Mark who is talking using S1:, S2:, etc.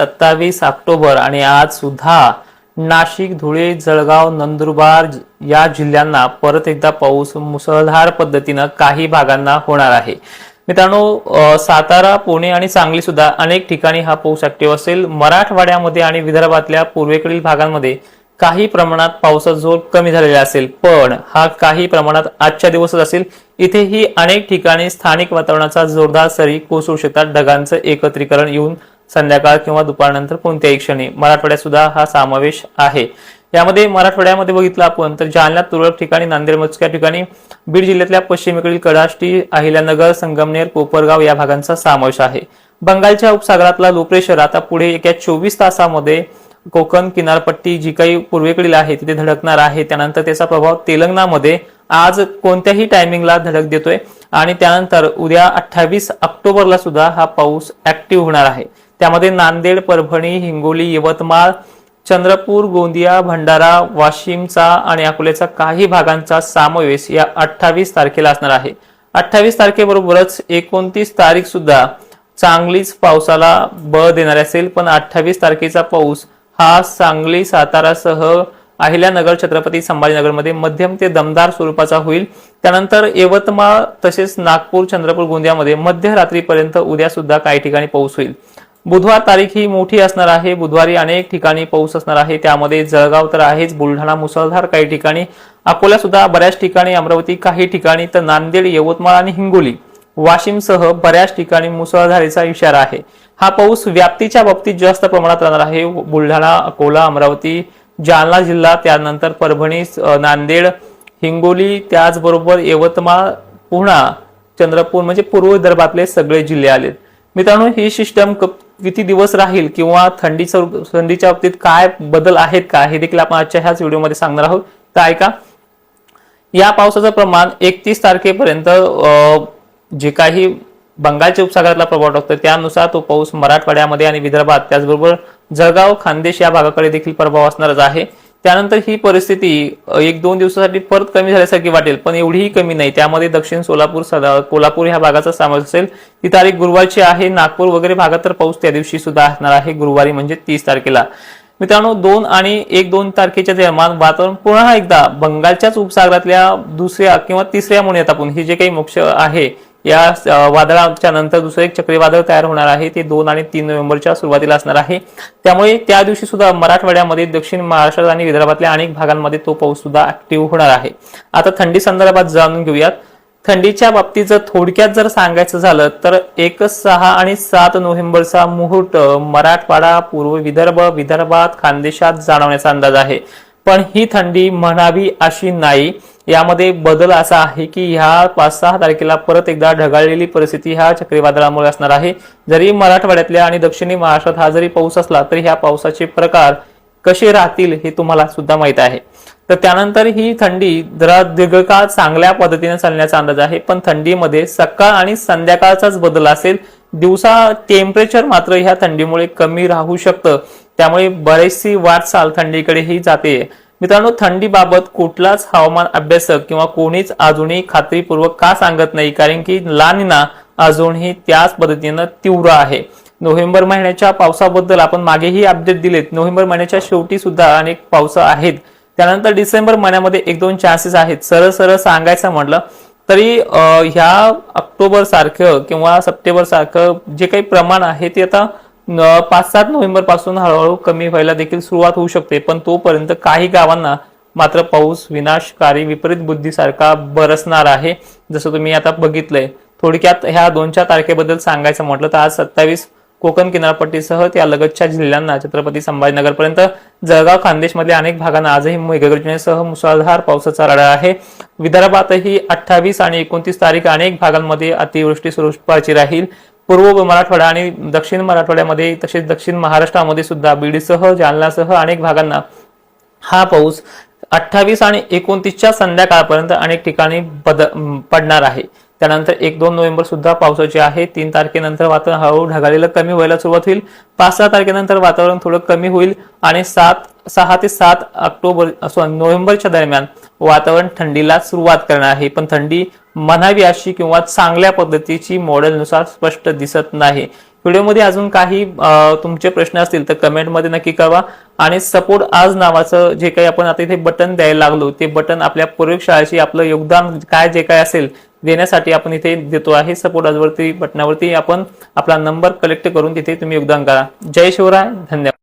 S1: सत्तावीस ऑक्टोबर आणि आज सुद्धा नाशिक धुळे जळगाव नंदुरबार या जिल्ह्यांना परत एकदा पाऊस मुसळधार पद्धतीनं काही भागांना होणार आहे. मित्रांनो सातारा पुणे आणि सांगली सुद्धा अनेक ठिकाणी हा पाऊस ऍक्टिव्ह असेल. मराठवाड्यामध्ये आणि विदर्भातल्या पूर्वेकडील भागांमध्ये काही प्रमाणात पावसाचा जोर कमी झालेला असेल पण हा काही प्रमाणात आजच्या दिवसच असेल. इथेही अनेक ठिकाणी स्थानिक वातावरणाचा जोरदार सरी कोसळू शकतात. ढगांचं एकत्रीकरण येऊन संध्याकाळ किंवा दुपारनंतर कोणत्याही क्षणी. मराठवाड्यात सुद्धा हा समावेश आहे. यामध्ये मराठवाड्यामध्ये बघितलं आपण तर जालन्यात तुरळक ठिकाणी नांदेड मोजक्या ठिकाणी बीड जिल्ह्यातल्या पश्चिमेकडील कडाष्टी अहिल्यानगर संगमनेर कोपरगाव या भागांचा समावेश आहे. बंगालच्या उपसागरातला लो प्रेशर आता पुढे एका चोवीस तासामध्ये कोकण किनारपट्टी जी काही पूर्वेकडील आहे तिथे धडकणार आहे. त्यानंतर त्याचा प्रभाव तेलंगणामध्ये आज कोणत्याही टायमिंगला धडक देतोय. आणि त्यानंतर उद्या अठ्ठावीस ऑक्टोबरला सुद्धा हा पाऊस ऍक्टिव्ह होणार आहे. त्यामध्ये नांदेड परभणी हिंगोली यवतमाळ चंद्रपूर गोंदिया भंडारा वाशिमचा आणि अकोल्याचा काही भागांचा समावेश या अठ्ठावीस तारखेला असणार आहे. अठ्ठावीस तारखेबरोबरच एकोणतीस तारीख सुद्धा चांगलीच पावसाला बळ देणारे असेल पण अठ्ठावीस तारखेचा पाऊस हा सांगली सातारासह अहिल्यानगर छत्रपती संभाजीनगरमध्ये मध्यम ते दमदार स्वरूपाचा होईल. त्यानंतर यवतमाळ तसेच नागपूर चंद्रपूर गोंदियामध्ये मध्यरात्रीपर्यंत उद्या सुद्धा काही ठिकाणी पाऊस होईल. बुधवार तारीख ही मोठी असणार आहे. बुधवारी अनेक ठिकाणी पाऊस असणार आहे. त्यामध्ये जळगाव तर आहेच बुलढाणा मुसळधार काही ठिकाणी अकोला सुद्धा बऱ्याच ठिकाणी अमरावती काही ठिकाणी तर नांदेड यवतमाळ आणि हिंगोली वाशिमसह बऱ्याच ठिकाणी मुसळधारेचा इशारा आहे. हा पाऊस व्याप्तीच्या बाबतीत जास्त प्रमाणात राहणार आहे. बुलढाणा अकोला अमरावती जालना जिल्हा त्यानंतर परभणी नांदेड हिंगोली त्याचबरोबर यवतमाळ पुणा चंद्रपूर म्हणजे पूर्व विदर्भातले सगळे जिल्हे आलेत. मित्रांनो ही सिस्टम किती दिवस राहील किंवा थंडीच्या थंडीच्या बाबतीत काय बदल आहेत का? हे देखील आपण आजच्या ह्याच व्हिडिओमध्ये सांगणार आहोत. तर ऐका. या पावसाचं प्रमाण एकतीस तारखेपर्यंत जे काही बंगालच्या उपसागरातला प्रभाव टाकतो त्यानुसार तो पाऊस मराठवाड्यामध्ये आणि विदर्भात त्याचबरोबर जळगाव खानदेश या भागाकडे देखील प्रभाव असणारच आहे. त्यानंतर ही परिस्थिती एक दोन दिवसासाठी परत कमी झाल्यासारखी वाटेल पण एवढीही कमी नाही. त्यामध्ये दक्षिण सोलापूर सदा कोल्हापूर ह्या भागाचा समावेश असेल. ती तारीख गुरुवारची आहे. नागपूर वगैरे भागात तर पाऊस त्या दिवशी सुद्धा असणार आहे. गुरुवारी म्हणजे तीस तारखेला. मित्रांनो दोन आणि एक दोन तारखेच्या दरम्यान वातावरण पुन्हा एकदा बंगालच्याच उपसागरातल्या दुसऱ्या किंवा तिसऱ्या म्हणूयात आपण. ही जे काही मोक्ष आहे या वादळाच्या नंतर दुसरं एक चक्रीवादळ तयार होणार आहे. ते दोन आणि तीन नोव्हेंबरच्या सुरुवातीला असणार आहे. त्यामुळे त्या दिवशी सुद्धा मराठवाड्यामध्ये दक्षिण महाराष्ट्र आणि विदर्भातल्या अनेक भागांमध्ये तो पाऊस सुद्धा ऍक्टिव्ह होणार आहे. आता थंडी संदर्भात जाणून घेऊयात. थंडीच्या बाबतीत जर थोडक्यात जर सांगायचं झालं तर एक सहा आणि सात नोव्हेंबरचा मुहूर्त मराठवाडा पूर्व विदर्भ विदर्भात खानदेशात जाणवण्याचा अंदाज आहे. पण ही थंडी म्हणावी अशी नाही. यामध्ये बदल असा आहे की ह्या पाच सहा तारखेला परत एकदा ढगाळलेली परिस्थिती ह्या चक्रीवादळामुळे असणार आहे. जरी मराठवाड्यातल्या आणि दक्षिणी महाराष्ट्रात हा जरी पाऊस असला तरी ह्या पावसाचे प्रकार कसे राहतील हे तुम्हाला सुद्धा माहीत आहे. तर त्यानंतर ही थंडी जरा दीर्घकाळ चांगल्या पद्धतीने चालण्याचा अंदाज आहे पण थंडीमध्ये सकाळ आणि संध्याकाळचाच बदल असेल. दिवसा टेम्परेचर मात्र ह्या थंडीमुळे कमी राहू शकतं. त्यामुळे बरेचशी वाटचाल थंडीकडेही जाते. मित्रांनो थंडीबाबत कुठलाच हवामान अभ्यासक किंवा कोणीच अजूनही खात्रीपूर्वक का सांगत नाही कारण की लानिना अजूनही त्याच पद्धतीनं तीव्र आहे. नोव्हेंबर महिन्याच्या पावसाबद्दल आपण मागेही अपडेट दिलेत. नोव्हेंबर महिन्याच्या शेवटी सुद्धा अनेक पावसं आहेत. त्यानंतर डिसेंबर महिन्यामध्ये एक दोन चान्सेस आहेत. सरळ सरळ सांगायचं म्हटलं तरी ह्या ऑक्टोबर सारखं किंवा सप्टेंबर सारखं जे काही प्रमाण आहे ते आता पाच सात नोव्हेंबरपासून हळूहळू कमी व्हायला देखील सुरुवात होऊ शकते. पण तोपर्यंत काही गावांना मात्र पाऊस विनाशकारी विपरीत बुद्धीसारखा बरसणार आहे. जसं तुम्ही आता बघितलंय. थोडक्यात ह्या दोन चार तारखेबद्दल सांगायचं म्हटलं तर आज सत्तावीस कोकण किनारपट्टीसह त्या लगतच्या जिल्ह्यांना छत्रपती संभाजीनगरपर्यंत जळगाव खानदेशमधल्या अनेक भागांना आजही मेघगर्जनेसह मुसळधार पावसाचा रडा आहे. विदर्भातही अठ्ठावीस आणि एकोणतीस तारीख अनेक भागांमध्ये अतिवृष्टी स्वरूपाची राहील. पूर्व मराठवाडा आणि दक्षिण मराठवाड्यामध्ये तसेच दक्षिण महाराष्ट्रामध्ये सुद्धा बीडसह जालनासह अनेक भागांना हा पाऊस अठ्ठावीस आणि एकोणतीसच्या संध्याकाळपर्यंत अनेक ठिकाणी पडणार आहे. त्यानंतर एक दोन नोव्हेंबर सुद्धा पावसाची आहे. तीन तारखेनंतर वातावरण हळूहळू ढगाळलेलं कमी व्हायला सुरुवात होईल. पाच सहा तारखेनंतर वातावरण थोडं कमी होईल आणि सात सहा ते सात ऑक्टोबर सॉरी नोव्हेंबरच्या दरम्यान वातावरण थंडीला सुरुवात करणार आहे. पण थंडी म्हणावी अशी किंवा चांगल्या पद्धतीची मॉडेलनुसार स्पष्ट दिसत नाही. व्हिडिओमध्ये अजून काही तुमचे प्रश्न असतील तर कमेंटमध्ये नक्की कळवा. आणि सपोर्ट आज नावाचं जे काही आपण आता इथे बटन द्यायला लागलो ते बटन आपल्या प्रयोगशाळेशी आपलं योगदान काय जे काय असेल देण्यासाठी आपण इथे देतो आहे. सपोर्ट आजवरती बटनावरती आपण आपला नंबर कलेक्ट करून तिथे तुम्ही योगदान करा. जय शिवराय. धन्यवाद.